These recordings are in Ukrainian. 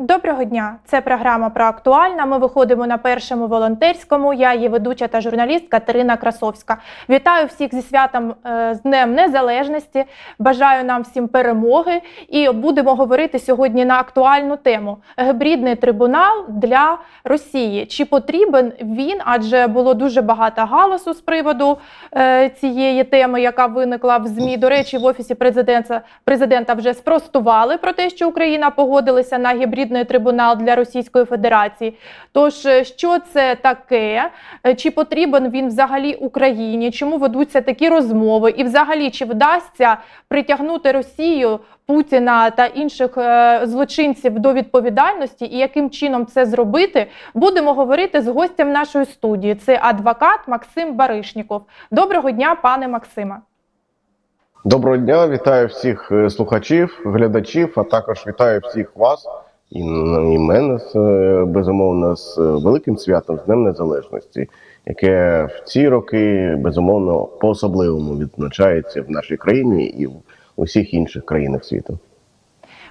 Доброго дня! Це програма про актуальна. Ми виходимо на першому волонтерському. Я її ведуча та журналіст Катерина Красовська. Вітаю всіх зі святом е, з Днем Незалежності. Бажаю нам всім перемоги. І будемо говорити сьогодні на актуальну тему: гібридний трибунал для Росії. Чи потрібен він? Адже було дуже багато галасу з приводу е, цієї теми, яка виникла в змі. До речі, в офісі президента президента вже спростували про те, що Україна погодилася на гібридний трибунал для Російської Федерації. Тож, е, що це таке? Е, Чи потрібен він взагалі Україні? Чому ведуться такі розмови? І, взагалі, чи вдасться притягнути Росію, Путіна та інших е, злочинців до відповідальності? І яким чином це зробити? Будемо говорити з гостем нашої студії. Це адвокат Максим Баришніков. Доброго дня, пане Максиме. Доброго дня, вітаю всіх слухачів, глядачів, а також вітаю всіх вас і, і мене з, е, безумовно з е, великим святом з Днем Незалежності, яке в ці роки безумовно по-особливому відзначається в нашій країні і в усіх інших країнах світу.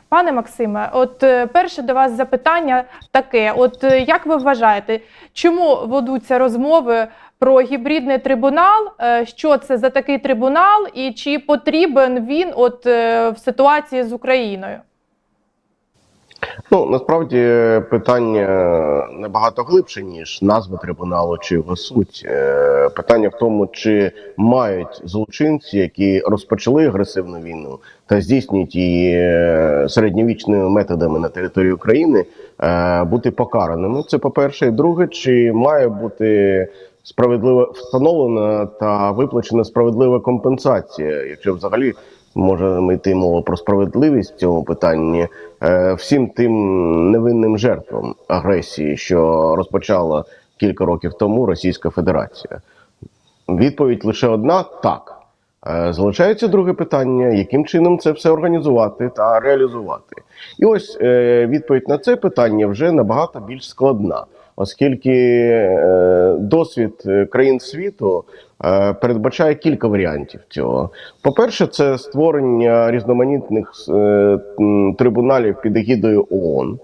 Пане Максиме, от е, перше до вас запитання таке: от як ви вважаєте, чому ведуться розмови про гібридний трибунал? Що це за такий трибунал, і чи потрібен він от в ситуації з Україною? Ну насправді питання набагато глибше ніж назва трибуналу чи його суть. Е, Питання в тому, чи мають злочинці, які розпочали агресивну війну та здійснюють її е, середньовічними методами на території України, е, бути покараними. Це по перше, і друге, чи має бути справедливо встановлена та виплачена справедлива компенсація, якщо взагалі може йти мова про справедливість в цьому питанні е, всім тим невинним жертвам агресії, що розпочала кілька років тому Російська Федерація. Відповідь лише одна так. Е, Залишається друге питання, яким чином це все організувати та реалізувати. І ось е, відповідь на це питання вже набагато більш складна, оскільки е, досвід е, країн світу е, передбачає кілька варіантів цього. По-перше, це створення різноманітних трибуналів під егідою ООН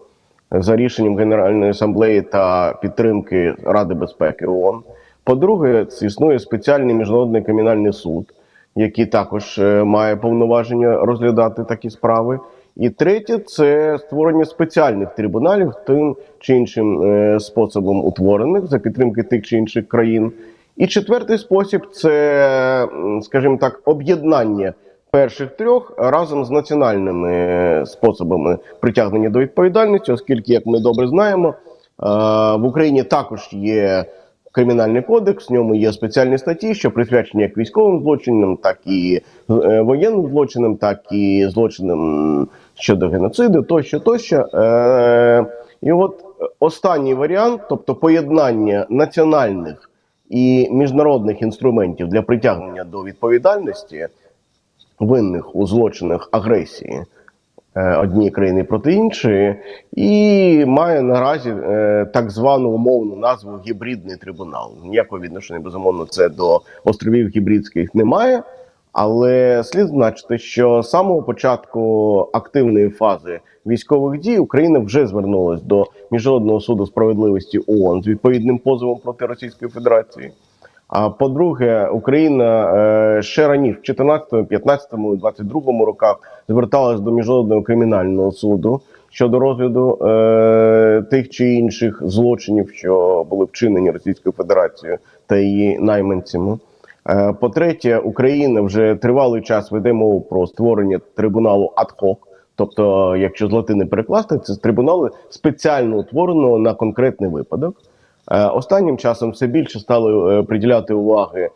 за рішенням Генеральної асамблеї та підтримки Ради безпеки ООН. По-друге, існує спеціальний міжнародний кримінальний суд, який також має повноваження розглядати такі справи. І третє це створення спеціальних трибуналів тим чи іншим е, способом утворених за підтримки тих чи інших країн. І четвертий спосіб це, скажімо так, об'єднання перших трьох разом з національними е, способами притягнення до відповідальності, оскільки, як ми добре знаємо, е, в Україні також є кримінальний кодекс, в ньому є спеціальні статті, що присвячені як військовим злочинам, так і воєнним злочинам, так і злочинам щодо геноциду, тощо, тощо. Е, І от останній варіант, тобто поєднання національних і міжнародних інструментів для притягнення до відповідальності винних у злочинах агресії е, однієї країни проти іншої, і має наразі е, так звану умовну назву гібридний трибунал. Ніякого відношення, безумовно, це до островів гібридських немає. Але слід значити, що з самого початку активної фази військових дій Україна вже звернулась до міжнародного суду справедливості ООН з відповідним позовом проти Російської Федерації. А по-друге, Україна е, ще раніше, в 14, 15, 22 роках зверталась до міжнародного кримінального суду щодо розгляду е, тих чи інших злочинів, що були вчинені Російською Федерацією та її найманцями. Е, По-третє, Україна вже тривалий час веде мову про створення трибуналу ад-хок. Тобто, якщо з латини перекласти, це трибуналу спеціально утвореного на конкретний випадок. Е, Останнім часом все більше стали е, приділяти уваги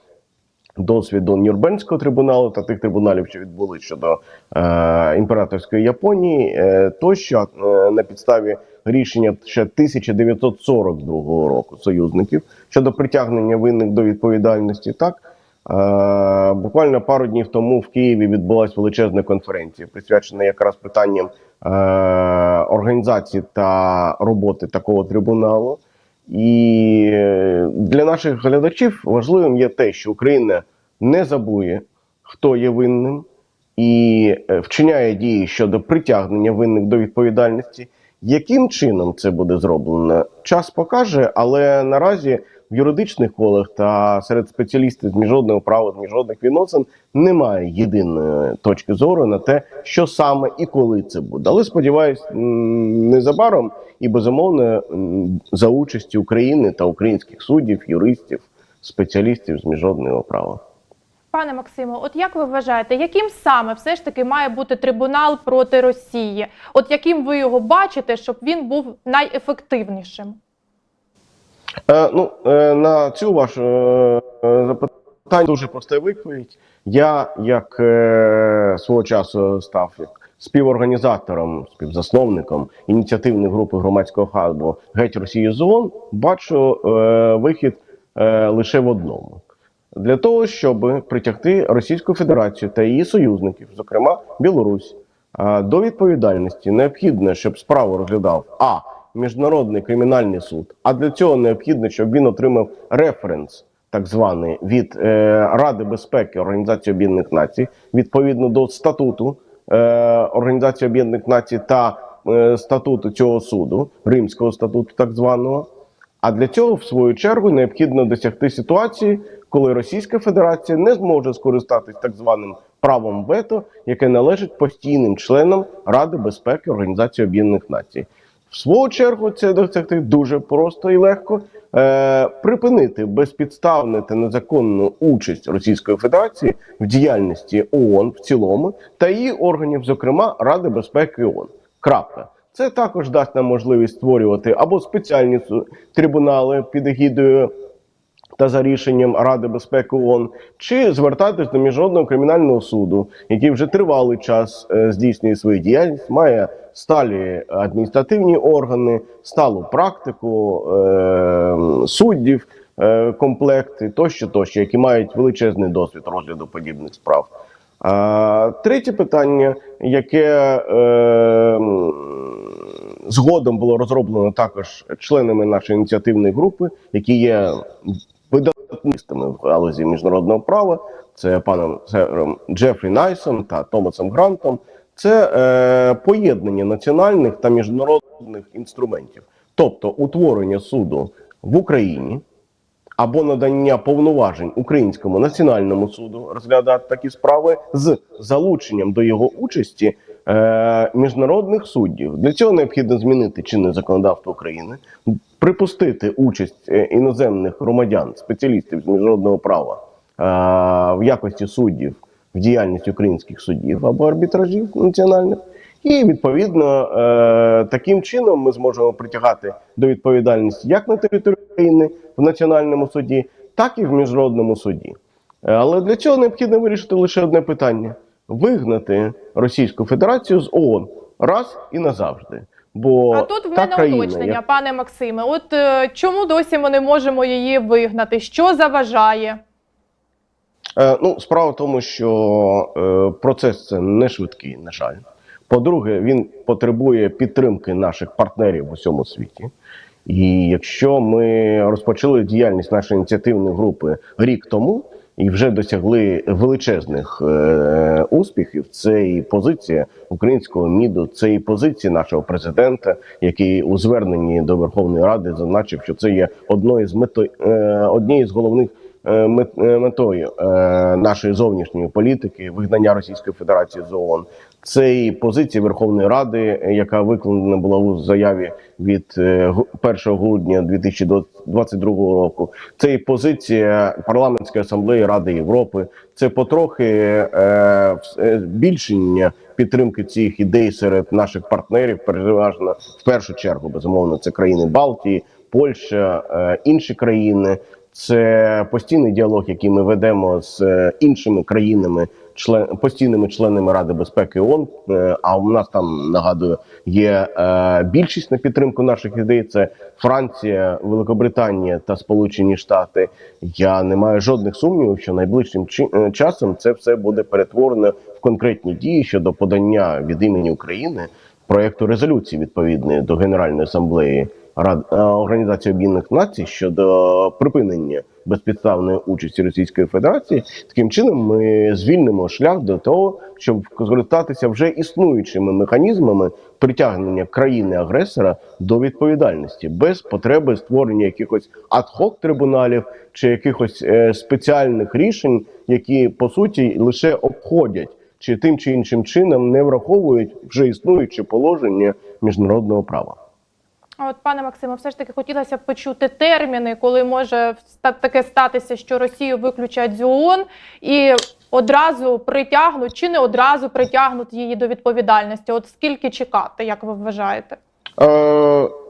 досвіду Нюрнбернського трибуналу та тих трибуналів, що відбулись щодо е, імператорської Японії, е, тощо е, на підставі рішення ще 1942 року союзників щодо притягнення винних до відповідальності. Так буквально пару днів тому в Києві відбулася величезна конференція, присвячена якраз питанням е, організації та роботи такого трибуналу. І е, для наших глядачів важливим є те, що Україна не забує, хто є винним, і е, вчиняє дії щодо притягнення винних до відповідальності. Яким чином це буде зроблено? Час покаже, але наразі в юридичних колах та серед спеціалістів з міжнародного права, з міжнародних відносин немає єдиної точки зору на те, що саме і коли це буде. Але сподіваюсь, незабаром і безумовно за участі України та українських суддів, юристів, спеціалістів з міжнародного права. Пане Максимо, от як ви вважаєте, яким саме все ж таки має бути трибунал проти Росії? От яким ви його бачите, щоб він був найефективнішим? Е, ну, е, на цю вашу е, е, запитання дуже проста відповідь. Я, як свого часу став як співорганізатором, співзасновником ініціативної групи громадського хабу Геть Росію з ООН, бачу вихід лише в одному. Для того, щоб притягти Російську Федерацію та її союзників, зокрема Білорусь, до відповідальності необхідно, щоб справу розглядав а міжнародний кримінальний суд. А для цього необхідно, щоб він отримав референс, так званий від е, Ради безпеки Організації Об'єднаних Націй, відповідно до статуту е, Організації Об'єднаних Націй та е, статуту цього суду, Римського статуту, так званого. А для цього, в свою чергу, необхідно досягти ситуації, коли Російська Федерація не зможе скористатись так званим правом вето, яке належить постійним членам Ради безпеки Організації Об'єднаних Націй. В свою чергу це досягти дуже просто і легко. Е, припинити безпідставну та незаконну участь Російської Федерації в діяльності ООН в цілому та її органів, зокрема Ради безпеки ООН. Крапка. Це також дасть нам можливість створювати або спеціальні трибунали під егідою та за рішенням Ради безпеки ООН, чи звертатись до міжнародного кримінального суду, який вже тривалий час е, здійснює свою діяльність, має сталі адміністративні органи, сталу практику е, суддів, е, комплекти тощо, тощо, які мають величезний досвід розгляду подібних справ. А, третє питання, яке е, згодом було розроблено також членами нашої ініціативної групи, які є видатнистами в галузі міжнародного права, це паном сером Джефрі Найсом та Томасом Грантом. Це е, поєднання національних та міжнародних інструментів, тобто утворення суду в Україні або надання повноважень Українському національному суду розглядати такі справи з залученням до його участі е, міжнародних суддів. Для цього необхідно змінити чинне законодавство України, припустити участь е, іноземних громадян, спеціалістів з міжнародного права е, в якості суддів в діяльність українських суддів або арбітражів національних. І відповідно е, таким чином ми зможемо притягати до відповідальності як на території України в національному суді, так і в міжнародному суді. Е, Але для цього необхідно вирішити лише одне питання: вигнати Російську Федерацію з ООН раз і назавжди. Бо А тут в мене країна, уточнення, як- пане Максиме. От е, чому досі ми не можемо її вигнати? Що заважає? Е, ну, справа в тому, що е, процес це не швидкий, на жаль. По-друге, він потребує підтримки наших партнерів в усьому світі. І якщо ми розпочали діяльність нашої ініціативної групи рік тому і вже досягли величезних е, успіхів, це і позиція українського міду, це і позиція нашого президента, який у зверненні до Верховної Ради зазначив, що це є одною з мето, е, однією з головних е, е, метою е, нашої зовнішньої політики вигнання Російської Федерації з ООН. Це і позиція Верховної Ради, е, яка викладена була у заяві від е, гу- 1 грудня 2022 року. Це і позиція парламентської асамблеї Ради Європи. Це потрохи е, е, збільшення підтримки цих ідей серед наших партнерів, переважно в першу чергу, безумовно, це країни Балтії, Польща, е, інші країни. Це постійний діалог, який ми ведемо з е, іншими країнами, член постійними членами Ради безпеки ООН. Е, А у нас там нагадую є е, більшість на підтримку наших ідей. Це Франція, Великобританія та Сполучені Штати. Я не маю жодних сумнівів, що найближчим чи- е, часом це все буде перетворено в конкретні дії щодо подання від імені України проєкту резолюції відповідної до Генеральної асамблеї Рад е, Організації Об'єднаних Націй щодо припинення безпідставної участі Російської Федерації. Таким чином ми звільнимо шлях до того, щоб скористатися вже існуючими механізмами притягнення країни-агресора до відповідальності без потреби створення якихось ад-хок трибуналів чи якихось е, спеціальних рішень, які по суті лише обходять чи тим чи іншим чином не враховують вже існуючі положення міжнародного права. От, пане Максиме, все ж таки хотілося б почути терміни, коли може таке статися, що Росію виключать з ООН і одразу притягнуть чи не одразу притягнуть її до відповідальності. От скільки чекати, як ви вважаєте? Е,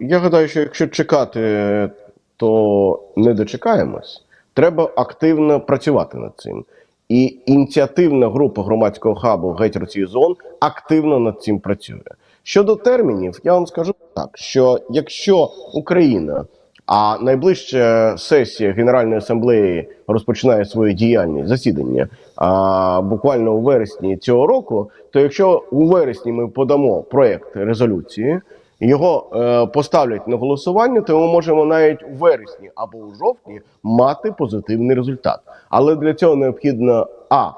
я гадаю, що якщо чекати, то не дочекаємось. Треба активно працювати над цим. І ініціативна група громадського хабу Геть Росію з ООН активно над цим працює. Щодо термінів, я вам скажу так: що якщо Україна, а найближча сесія Генеральної асамблеї розпочинає свою діяльність засідання а, буквально у вересні цього року, то якщо у вересні ми подамо проект резолюції, його е, поставлять на голосування, то ми можемо навіть у вересні або у жовтні мати позитивний результат. Але для цього необхідно а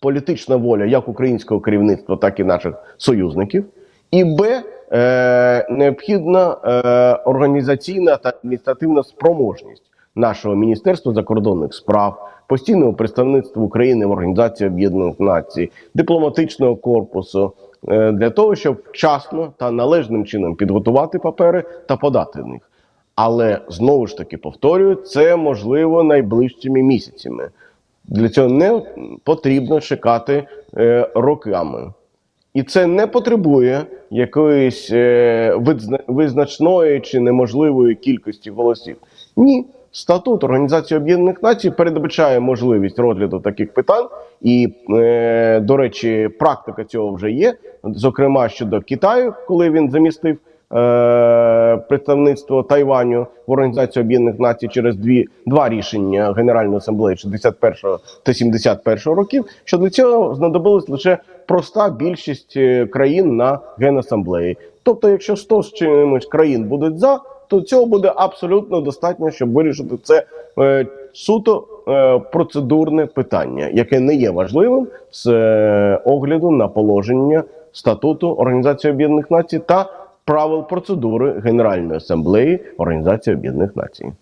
політична воля як українського керівництва, так і наших союзників, і б е, необхідна е, організаційна та адміністративна спроможність нашого міністерства закордонних справ, постійного представництва України в Організації Об'єднаних Націй, дипломатичного корпусу для того, щоб вчасно та належним чином підготувати папери та подати них. Але знову ж таки повторюю, це можливо найближчими місяцями. Для цього не потрібно чекати е, роками. І це не потребує якоїсь е, визначної чи неможливої кількості голосів. Ні, статут Організації Об'єднаних Націй передбачає можливість розгляду таких питань, і, е, до речі, практика цього вже є. Зокрема, щодо Китаю, коли він замістив е, представництво Тайваню в Організації Об'єднаних Націй через дві два рішення Генеральної асамблеї 61 та 71 років. Що для цього знадобилась лише проста більшість е, країн на генасамблеї. Тобто, якщо 100 з чимось країн будуть за, то цього буде абсолютно достатньо, щоб вирішити це е, суто е, процедурне питання, яке не є важливим з е, огляду на положення статуту Організації Об'єднаних Націй та правил процедури Генеральної асамблеї Організації Об'єднаних Націй.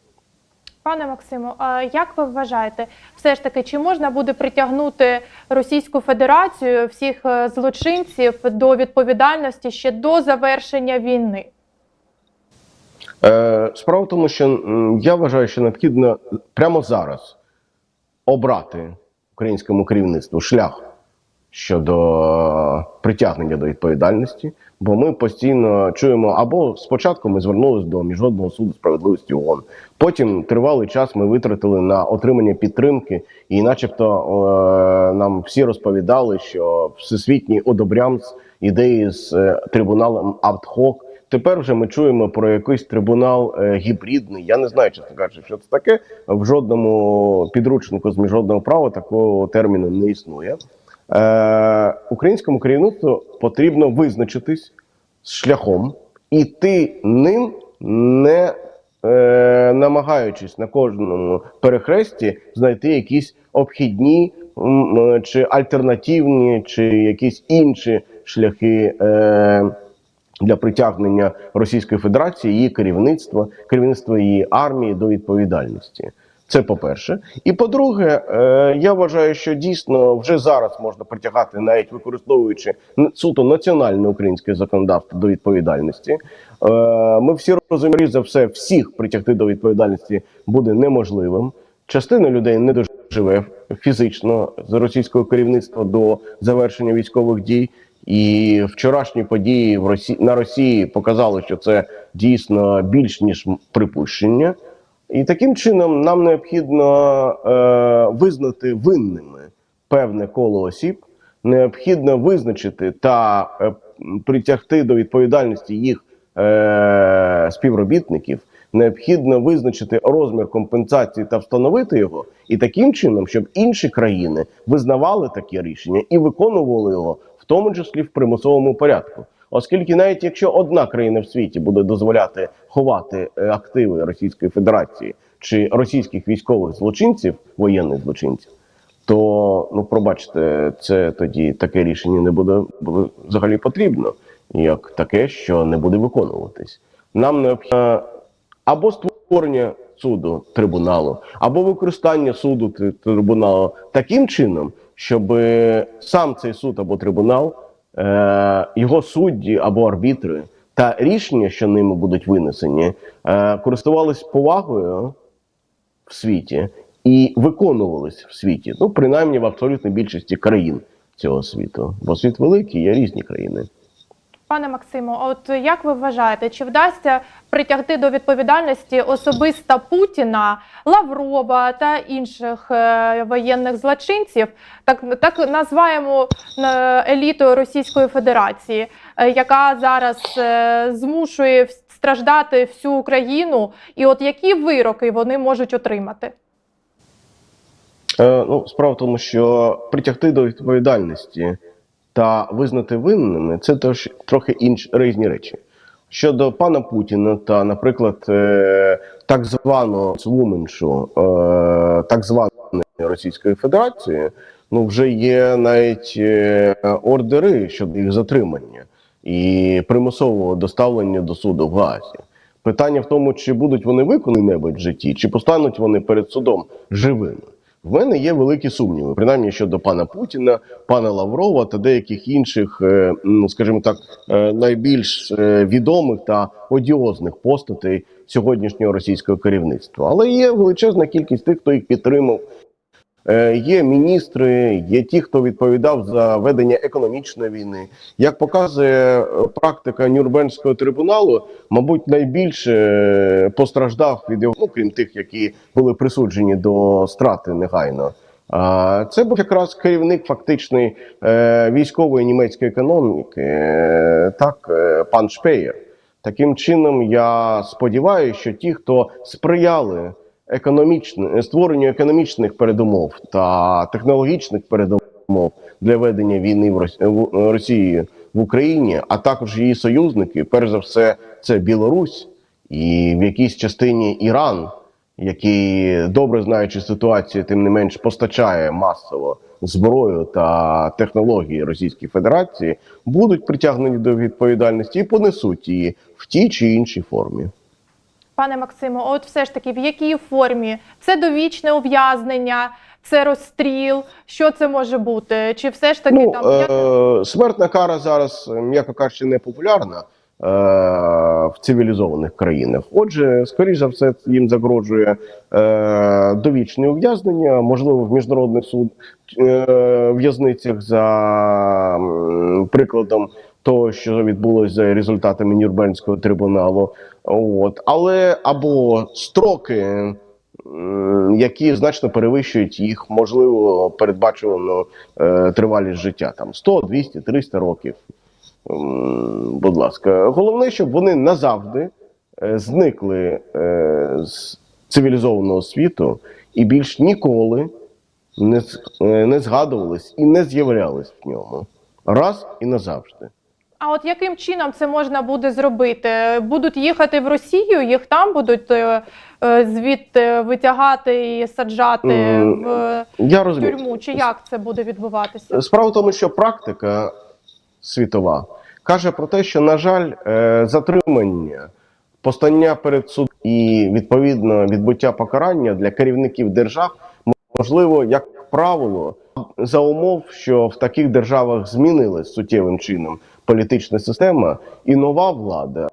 Пане Максиму, а як ви вважаєте, все ж таки, чи можна буде притягнути Російську Федерацію всіх е, злочинців до відповідальності ще до завершення війни? Е, справа в тому, що я вважаю, що необхідно прямо зараз обрати українському керівництву шлях щодо е, притягнення до відповідальності, бо ми постійно чуємо або спочатку ми звернулися до міжнародного суду справедливості ООН, потім тривалий час ми витратили на отримання підтримки, і, начебто, е, нам всі розповідали, що всесвітній одобрямс ідеї з е, трибуналом Автхок. Тепер вже ми чуємо про якийсь трибунал е, гібридний. Я не знаю, чесно кажучи, що це таке. В жодному підручнику з міжнародного права такого терміну не існує. Е, українському керівництву потрібно визначитись з шляхом, іти ним, не е, намагаючись на кожному перехресті знайти якісь обхідні е, чи альтернативні, чи якісь інші шляхи. Е, для притягнення Російської Федерації, її керівництва, керівництва її армії до відповідальності. Це по-перше. І по-друге, е, я вважаю, що дійсно вже зараз можна притягати, навіть використовуючи суто національне українське законодавство до відповідальності. Е, Ми всі розуміємо, за все, всіх притягти до відповідальності буде неможливим. Частина людей не доживе фізично з російського керівництва до завершення військових дій. І вчорашні події в Росії на Росії показали, що це дійсно більш ніж припущення. І таким чином нам необхідно е, визнати винними певне коло осіб, необхідно визначити та е, притягти до відповідальності їх е, співробітників. Необхідно визначити розмір компенсації та встановити його, і таким чином, щоб інші країни визнавали такі рішення і виконували його, в тому числі в примусовому порядку. оскільки навіть якщо одна країна в світі буде дозволяти ховати е, активи Російської Федерації чи російських військових злочинців, воєнних злочинців, то ну пробачте, це тоді таке рішення не буде взагалі потрібно, як таке, що не буде виконуватись. Нам необхідно або створення суду трибуналу, або використання суду трибуналу таким чином, щоб сам цей суд або трибунал, е, його судді або арбітри та рішення, що ними будуть винесені, е, користувались повагою в світі і виконувались в світі. Ну, принаймні в абсолютній більшості країн цього світу. Бо світ великий, є різні країни. Пане Максимо, от як ви вважаєте, чи вдасться притягти до відповідальності особисто Путіна, Лаврова та інших е, воєнних злочинців, так, так називаємо елітою Російської Федерації, е, яка зараз е, змушує страждати всю Україну, і от які вироки вони можуть отримати? Е, ну, справа в тому, що притягти до відповідальності та визнати винними це теж трохи інші різні речі. Щодо пана Путіна та, наприклад, е, так званого вуменшу е, так званої Російської Федерації, ну вже є навіть е, ордери щодо їх затримання і примусового доставлення до суду в Гаазі. Питання в тому, чи будуть вони виконані небудь в житті, чи постануть вони перед судом живими. В мене є великі сумніви, принаймні щодо пана Путіна, пана Лаврова та деяких інших, е, ну скажімо так, е, найбільш е, відомих та одіозних постатей сьогоднішнього російського керівництва. Але є величезна кількість тих, хто їх підтримав. Е, Є міністри, є ті, хто відповідав за ведення економічної війни. Як показує е, практика Нюрнберзького трибуналу, мабуть, найбільше е, постраждав від його, ну, крім тих, які були присуджені до страти негайно. Це був якраз керівник фактичної військової німецької економіки, так, пан Шпеєр. Таким чином, я сподіваюся, що ті, хто сприяли економічне створенню економічних передумов та технологічних передумов для ведення війни в в Росії в Україні, а також її союзники, перш за все, це Білорусь і в якійсь частині Іран, який, добре знаючи ситуацію, тим не менш постачає масово зброю та технології Російській Федерації, будуть притягнені до відповідальності і понесуть її в тій чи іншій формі. Пане Максимо, от все ж таки, в якій формі? Це довічне ув'язнення, це розстріл. Що це може бути? Чи все ж таки Ну, там е, смертна кара зараз, м'яко кажучи, не популярна е, в цивілізованих країнах. Отже, скоріш за все, їм загрожує е, довічне ув'язнення, можливо, в міжнародних суд е, в'язницях за прикладом того, що відбулося за результатами Нюрнберзького трибуналу. От, але або строки. Які значно перевищують їх можливо передбачувану е, тривалість життя там 100, 200, 300 років. Будь ласка, головне, щоб вони назавжди е, зникли е, з цивілізованого світу і більш ніколи не згадувались і не з'являлись в ньому. Раз і назавжди. А от яким чином це можна буде зробити? Будуть їхати в Росію, їх там будуть е, е, звідти витягати і саджати М, в Я розумію. тюрму? Чи як це буде відбуватися? Справа в тому, що практика світова каже про те, що, на жаль, е, затримання, постання перед судом і відповідно відбуття покарання для керівників держав можливо, як правило, за умов, що в таких державах змінилась суттєвим чином політична система, і нова влада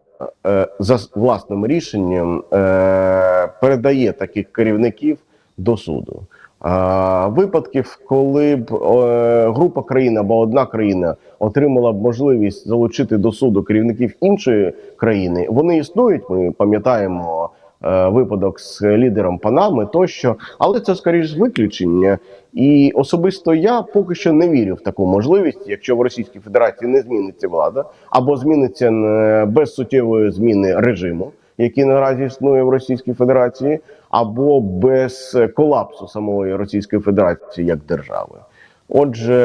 е, за власним рішенням е, передає таких керівників до суду. А, випадків, коли б е, група країн або одна країна отримала б можливість залучити до суду керівників іншої країни, вони існують. Ми пам'ятаємо випадок з лідером Панами тощо, але це скоріш виключення. І особисто я поки що не вірю в таку можливість, якщо в Російській Федерації не зміниться влада або зміниться е, без суттєвої зміни режиму, який наразі існує в Російській Федерації, або без е, колапсу самої Російської Федерації як держави. Отже,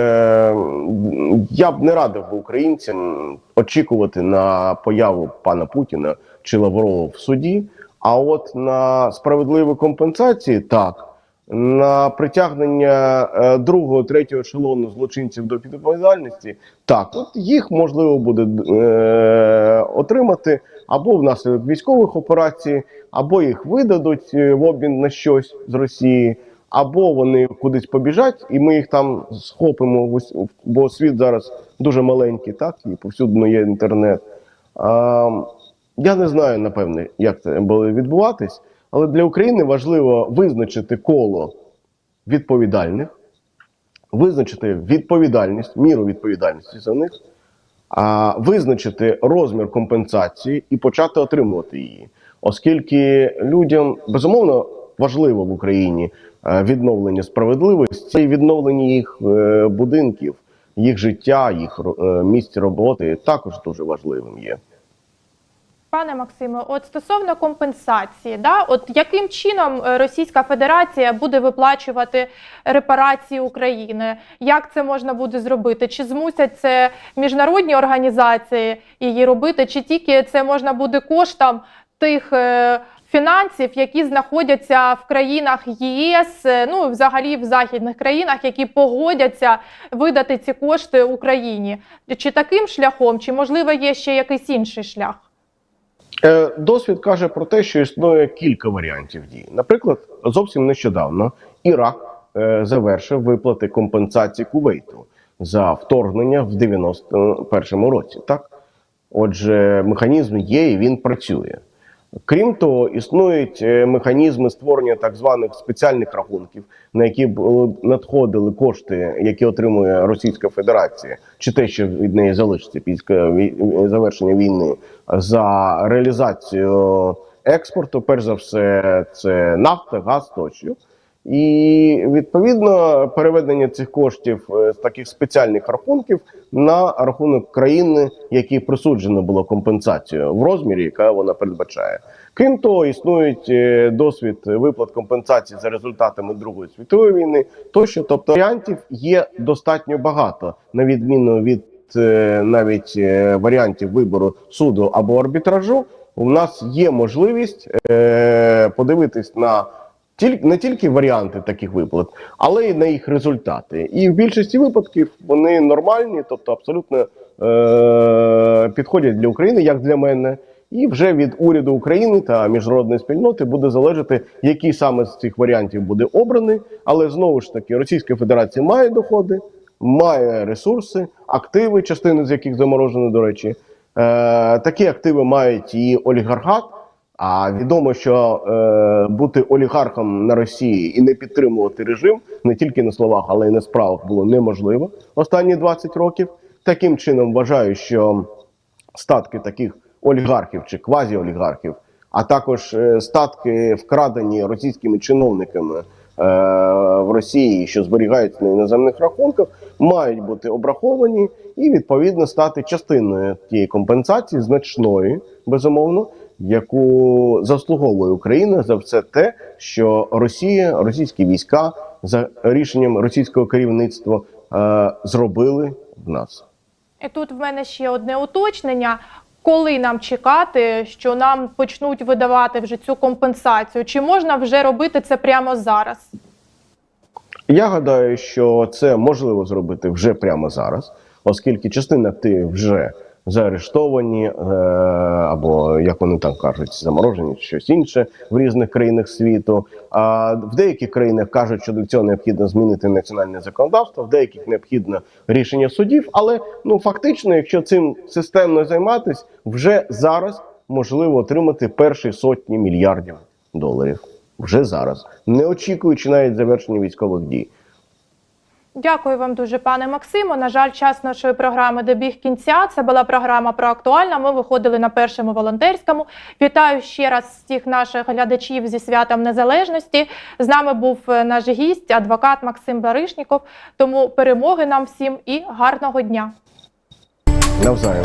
я б не радив українцям очікувати на появу пана Путіна чи Лаврова в суді. А от на справедливі компенсації так. На притягнення е, другого, третього ешелону злочинців до відповідальності, так, от їх можливо буде е, отримати або внаслідок військових операцій, або їх видадуть е, в обмін на щось з Росії, або вони кудись побіжать, і ми їх там схопимо, бо світ зараз дуже маленький, так, і повсюдно є інтернет. А, я не знаю, напевне, як це буде відбуватись, але для України важливо визначити коло відповідальних, визначити відповідальність, міру відповідальності за них, а, визначити розмір компенсації і почати отримувати її. Оскільки людям безумовно важливо в Україні е, відновлення справедливості і відновлення їх е, будинків, їх життя, їх е, місць роботи також дуже важливим є. Пане Максиме, от стосовно компенсації, да, от яким чином е, Російська Федерація буде виплачувати репарації України? Як це можна буде зробити? Чи змусять це міжнародні організації її робити, чи тільки це можна буде коштом тих е, фінансів, які знаходяться в країнах ЄС, е, ну взагалі в західних країнах, які погодяться видати ці кошти Україні? Чи таким шляхом, чи можливо є ще якийсь інший шлях? Е, Досвід каже про те, що існує кілька варіантів дій. Наприклад, зовсім нещодавно Ірак е, завершив виплати компенсації Кувейту за вторгнення в 91-му році. Так, отже, механізм є і він працює. Крім того, існують е, механізми створення так званих спеціальних рахунків, на які б надходили кошти, які отримує Російська Федерація, чи те, що від неї залишиться після вій- завершення війни, за реалізацію експорту, перш за все, це нафта, газ тощо. І відповідно переведення цих коштів е, з таких спеціальних рахунків на рахунок країни, якій присуджено було компенсацію в розмірі, яка вона передбачає. Крім того, існують е, досвід виплат компенсації за результатами Другої світової війни. Тощо, тобто варіантів є достатньо багато, на відміну від е, навіть варіантів вибору суду або арбітражу. У нас є можливість подивитись на тільки не тільки варіанти таких виплат, але й на їх результати. І в більшості випадків вони нормальні, тобто абсолютно е- підходять для України, як для мене. І вже від уряду України та міжнародної спільноти буде залежати, який саме з цих варіантів буде обраний. Але знову ж таки, Російська Федерація має доходи, має ресурси, активи, частини з яких заморожені, до речі. Е, такі активи мають і олігархат. А відомо, що е, бути олігархом на Росії і не підтримувати режим не тільки на словах, але й на справах було неможливо останні 20 років. Таким чином вважаю, що статки таких олігархів чи квазіолігархів, а також е, статки, вкрадені російськими чиновниками е, в Росії, що зберігаються на іноземних рахунках, мають бути обраховані і відповідно стати частиною тієї компенсації значної, безумовно, яку заслуговує Україна за все те, що Росія, російські війська за рішенням російського керівництва е, зробили в нас. І тут в мене ще одне уточнення. Коли нам чекати, що нам почнуть видавати вже цю компенсацію? Чи можна вже робити це прямо зараз? Я гадаю, що це можливо зробити вже прямо зараз, оскільки частина активів вже заарештовані, е, або як вони там кажуть, заморожені чи щось інше в різних країнах світу. А в деяких країнах кажуть, що для цього необхідно змінити національне законодавство, в деяких необхідно рішення судів. Але ну фактично, якщо цим системно займатися, вже зараз можливо отримати перші сотні мільярдів доларів. Вже зараз, не очікуючи навіть завершення військових дій. Дякую вам дуже, пане Максимо. На жаль, час нашої програми добіг кінця. Це була програма про актуальна. Ми виходили на першому волонтерському. Вітаю ще раз всіх наших глядачів зі святом незалежності. З нами був е, наш гість, адвокат Максим Баришніков. Тому перемоги нам всім і гарного дня. Навзаєм.